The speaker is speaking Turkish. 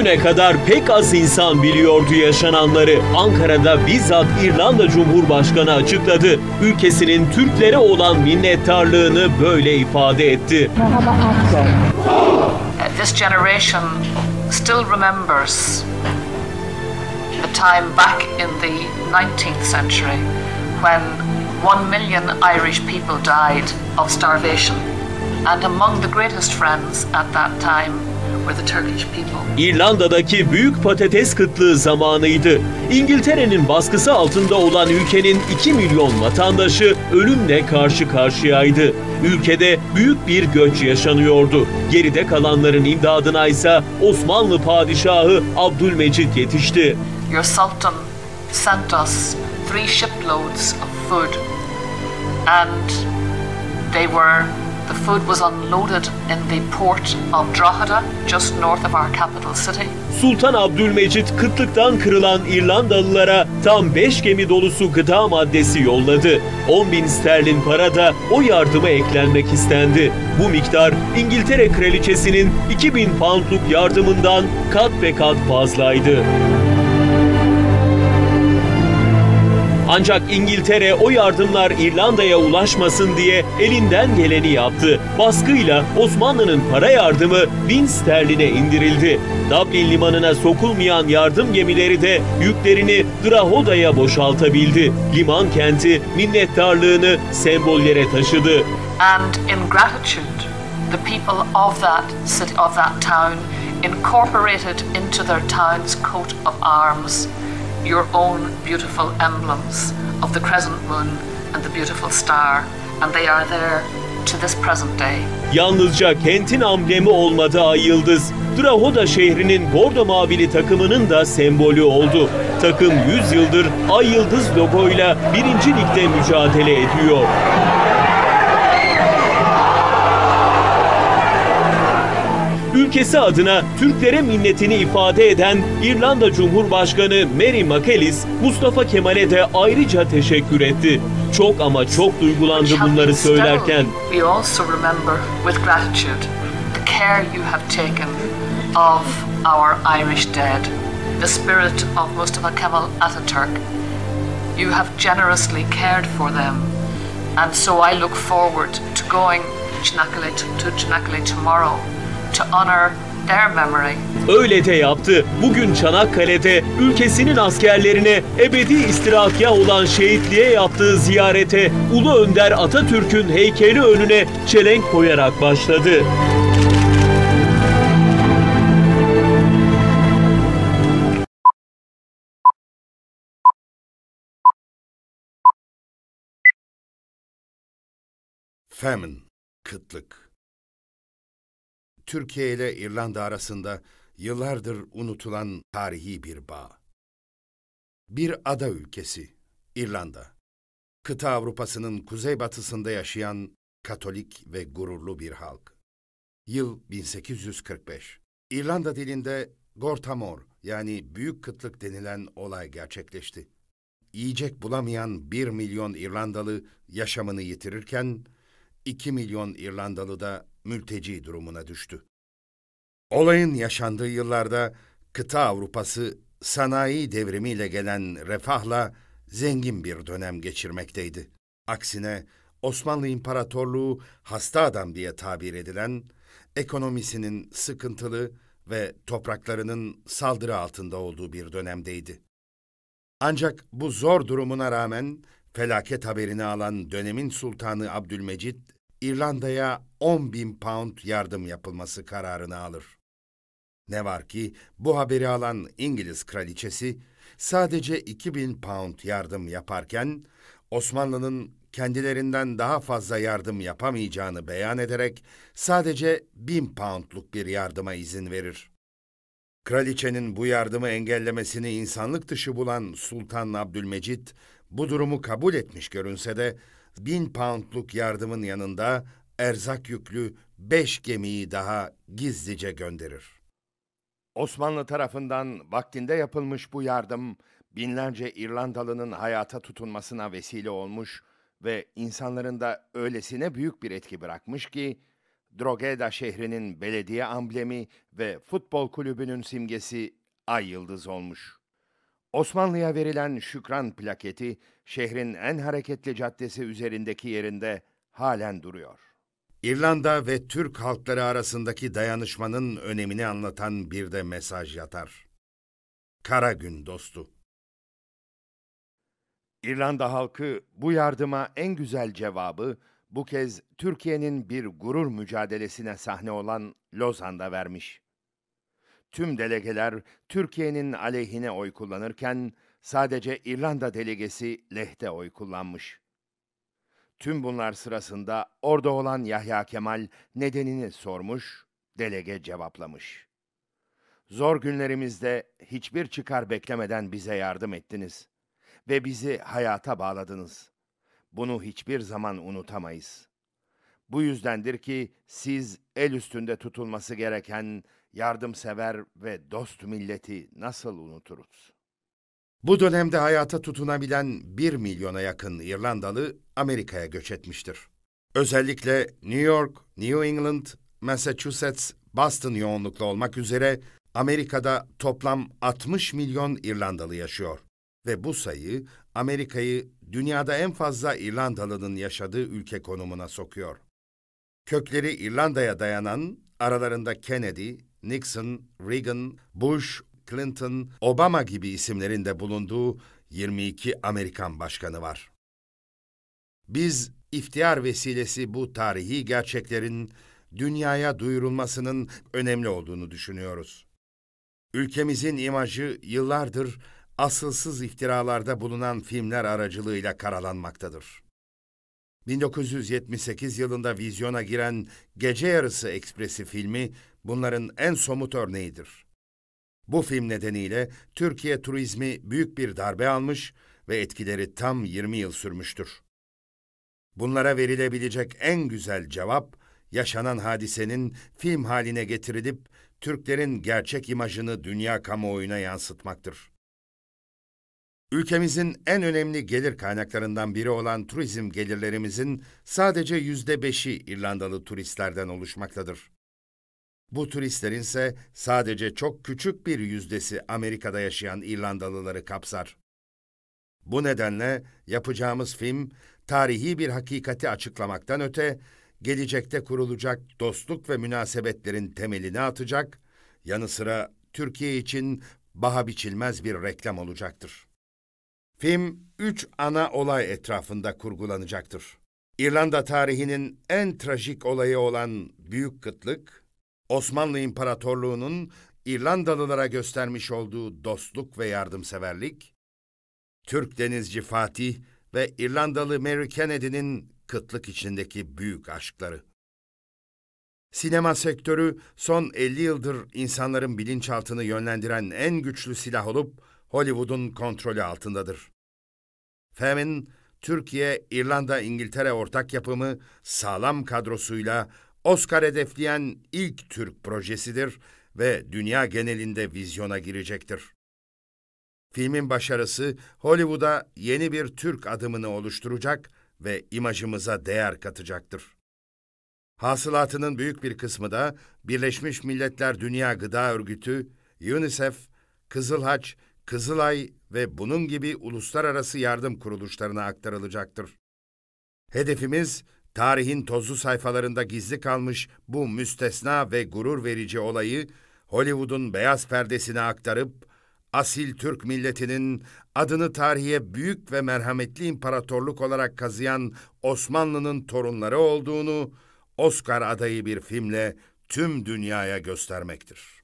Bugüne kadar pek az insan biliyordu yaşananları. Ankara'da bizzat İrlanda Cumhurbaşkanı açıkladı. Ülkesinin Türklere olan minnettarlığını böyle ifade etti. Uh, this generation still remembers the time back in the 19th century when one million Irish people died of starvation. And among the greatest friends at that time were the Turkish people. İrlanda'daki büyük patates kıtlığı zamanıydı. İngiltere'nin baskısı altında olan ülkenin 2 milyon vatandaşı ölümle karşı karşıyaydı. Ülkede büyük bir göç yaşanıyordu. Geride kalanların imdadına ise Osmanlı padişahı Abdülmecit yetişti. Your Sultan sent us three shiploads of food, and they were the food was unloaded in the port of Drogheda, just north of our capital city. Sultan Abdülmecit kıtlıktan kırılan İrlandalılara tam 5 gemi dolusu gıda maddesi yolladı. 10 bin sterlin para da o yardıma eklenmek istendi. Bu miktar İngiltere Kraliçesi'nin 2000 poundluk yardımından kat ve kat fazlaydı. Ancak İngiltere o yardımlar İrlanda'ya ulaşmasın diye elinden geleni yaptı. Baskıyla Osmanlı'nın para yardımı bin sterline indirildi. Dublin limanına sokulmayan yardım gemileri de yüklerini Drogheda'ya boşaltabildi. Liman kenti minnettarlığını sembollere taşıdı. And in gratitude, the people of that city, of that town, incorporated into their town's coat of arms your own beautiful emblems of the crescent moon and the beautiful star, and they are there to this present day. Yalnızca kentin amblemi olmadı ay yıldız. Drogheda şehrinin bordo mavili takımının da sembolü oldu. Takım 100 yıldır ay yıldız logoyla birinci ligde mücadele ediyor. Ülkesi adına Türklere minnetini ifade eden İrlanda Cumhurbaşkanı Mary McAllis, Mustafa Kemal'e de ayrıca teşekkür etti. Çok ama çok duygulandı bunları söylerken. We also remember with gratitude the care you have taken of our Irish dead, the spirit of Mustafa Kemal Atatürk. You have generously cared for them, and so I look forward to going Chinakale to Chinakale tomorrow to honor their memory. Öyle de yaptı. Bugün Çanakkale'de ülkesinin askerlerine ebedi istirahatgah olan şehitliğe yaptığı ziyarete Ulu Önder Atatürk'ün heykeli önüne çelenk koyarak başladı. Famine, kıtlık. Türkiye ile İrlanda arasında yıllardır unutulan tarihi bir bağ. Bir ada ülkesi, İrlanda. Kıta Avrupa'sının kuzeybatısında yaşayan Katolik ve gururlu bir halk. Yıl 1845. İrlanda dilinde Gortamor yani büyük kıtlık denilen olay gerçekleşti. Yiyecek bulamayan bir milyon İrlandalı yaşamını yitirirken 2 milyon İrlandalı da mülteci durumuna düştü. Olayın yaşandığı yıllarda kıta Avrupası sanayi devrimiyle gelen refahla zengin bir dönem geçirmekteydi. Aksine Osmanlı İmparatorluğu hasta adam diye tabir edilen, ekonomisinin sıkıntılı ve topraklarının saldırı altında olduğu bir dönemdeydi. Ancak bu zor durumuna rağmen felaket haberini alan dönemin sultanı Abdülmecit, İrlanda'ya 10 bin pound yardım yapılması kararını alır. Ne var ki bu haberi alan İngiliz kraliçesi sadece 2000 pound yardım yaparken Osmanlı'nın kendilerinden daha fazla yardım yapamayacağını beyan ederek sadece 1000 poundluk bir yardıma izin verir. Kraliçenin bu yardımı engellemesini insanlık dışı bulan Sultan Abdülmecit bu durumu kabul etmiş görünse de bin poundluk yardımın yanında erzak yüklü beş gemiyi daha gizlice gönderir. Osmanlı tarafından vaktinde yapılmış bu yardım binlerce İrlandalı'nın hayata tutunmasına vesile olmuş ve insanların da öylesine büyük bir etki bırakmış ki Drogheda şehrinin belediye amblemi ve futbol kulübünün simgesi ay yıldız olmuş. Osmanlı'ya verilen şükran plaketi şehrin en hareketli caddesi üzerindeki yerinde halen duruyor. İrlanda ve Türk halkları arasındaki dayanışmanın önemini anlatan bir de mesaj yatar. Kara gün dostu. İrlanda halkı bu yardıma en güzel cevabı bu kez Türkiye'nin bir gurur mücadelesine sahne olan Lozan'da vermiş. Tüm delegeler Türkiye'nin aleyhine oy kullanırken sadece İrlanda delegesi lehte oy kullanmış. Tüm bunlar sırasında orada olan Yahya Kemal nedenini sormuş, delege cevaplamış. Zor günlerimizde hiçbir çıkar beklemeden bize yardım ettiniz ve bizi hayata bağladınız. Bunu hiçbir zaman unutamayız. Bu yüzdendir ki siz el üstünde tutulması gereken yardımsever ve dost milleti nasıl unuturuz? Bu dönemde hayata tutunabilen 1 milyona yakın İrlandalı Amerika'ya göç etmiştir. Özellikle New York, New England, Massachusetts, Boston yoğunluklu olmak üzere Amerika'da toplam 60 milyon İrlandalı yaşıyor. Ve bu sayı Amerika'yı dünyada en fazla İrlandalı'nın yaşadığı ülke konumuna sokuyor. Kökleri İrlanda'ya dayanan, aralarında Kennedy, Nixon, Reagan, Bush, Clinton, Obama gibi isimlerin de bulunduğu 22 Amerikan başkanı var. Biz iftihar vesilesi bu tarihi gerçeklerin dünyaya duyurulmasının önemli olduğunu düşünüyoruz. Ülkemizin imajı yıllardır asılsız iftiralarda bulunan filmler aracılığıyla karalanmaktadır. 1978 yılında vizyona giren Gece Yarısı Ekspresi filmi bunların en somut örneğidir. Bu film nedeniyle Türkiye turizmi büyük bir darbe almış ve etkileri tam 20 yıl sürmüştür. Bunlara verilebilecek en güzel cevap, yaşanan hadisenin film haline getirilip Türklerin gerçek imajını dünya kamuoyuna yansıtmaktır. Ülkemizin en önemli gelir kaynaklarından biri olan turizm gelirlerimizin sadece yüzde beşi İrlandalı turistlerden oluşmaktadır. Bu turistlerin ise sadece çok küçük bir yüzdesi Amerika'da yaşayan İrlandalıları kapsar. Bu nedenle yapacağımız film, tarihi bir hakikati açıklamaktan öte, gelecekte kurulacak dostluk ve münasebetlerin temelini atacak, yanı sıra Türkiye için baha biçilmez bir reklam olacaktır. Film, üç ana olay etrafında kurgulanacaktır. İrlanda tarihinin en trajik olayı olan Büyük Kıtlık, Osmanlı İmparatorluğu'nun İrlandalılara göstermiş olduğu dostluk ve yardımseverlik, Türk denizci Fatih ve İrlandalı Mary Kennedy'nin kıtlık içindeki büyük aşkları. Sinema sektörü son 50 yıldır insanların bilinçaltını yönlendiren en güçlü silah olup Hollywood'un kontrolü altındadır. Femin, Türkiye, İrlanda, İngiltere ortak yapımı sağlam kadrosuyla Oscar hedefleyen ilk Türk projesidir ve dünya genelinde vizyona girecektir. Filmin başarısı Hollywood'a yeni bir Türk adımını oluşturacak ve imajımıza değer katacaktır. Hasılatının büyük bir kısmı da Birleşmiş Milletler Dünya Gıda Örgütü, UNICEF, Kızıl Haç, Kızılay ve bunun gibi uluslararası yardım kuruluşlarına aktarılacaktır. Hedefimiz, tarihin tozlu sayfalarında gizli kalmış bu müstesna ve gurur verici olayı Hollywood'un beyaz perdesine aktarıp, asil Türk milletinin adını tarihe büyük ve merhametli imparatorluk olarak kazıyan Osmanlı'nın torunları olduğunu Oscar adayı bir filmle tüm dünyaya göstermektir.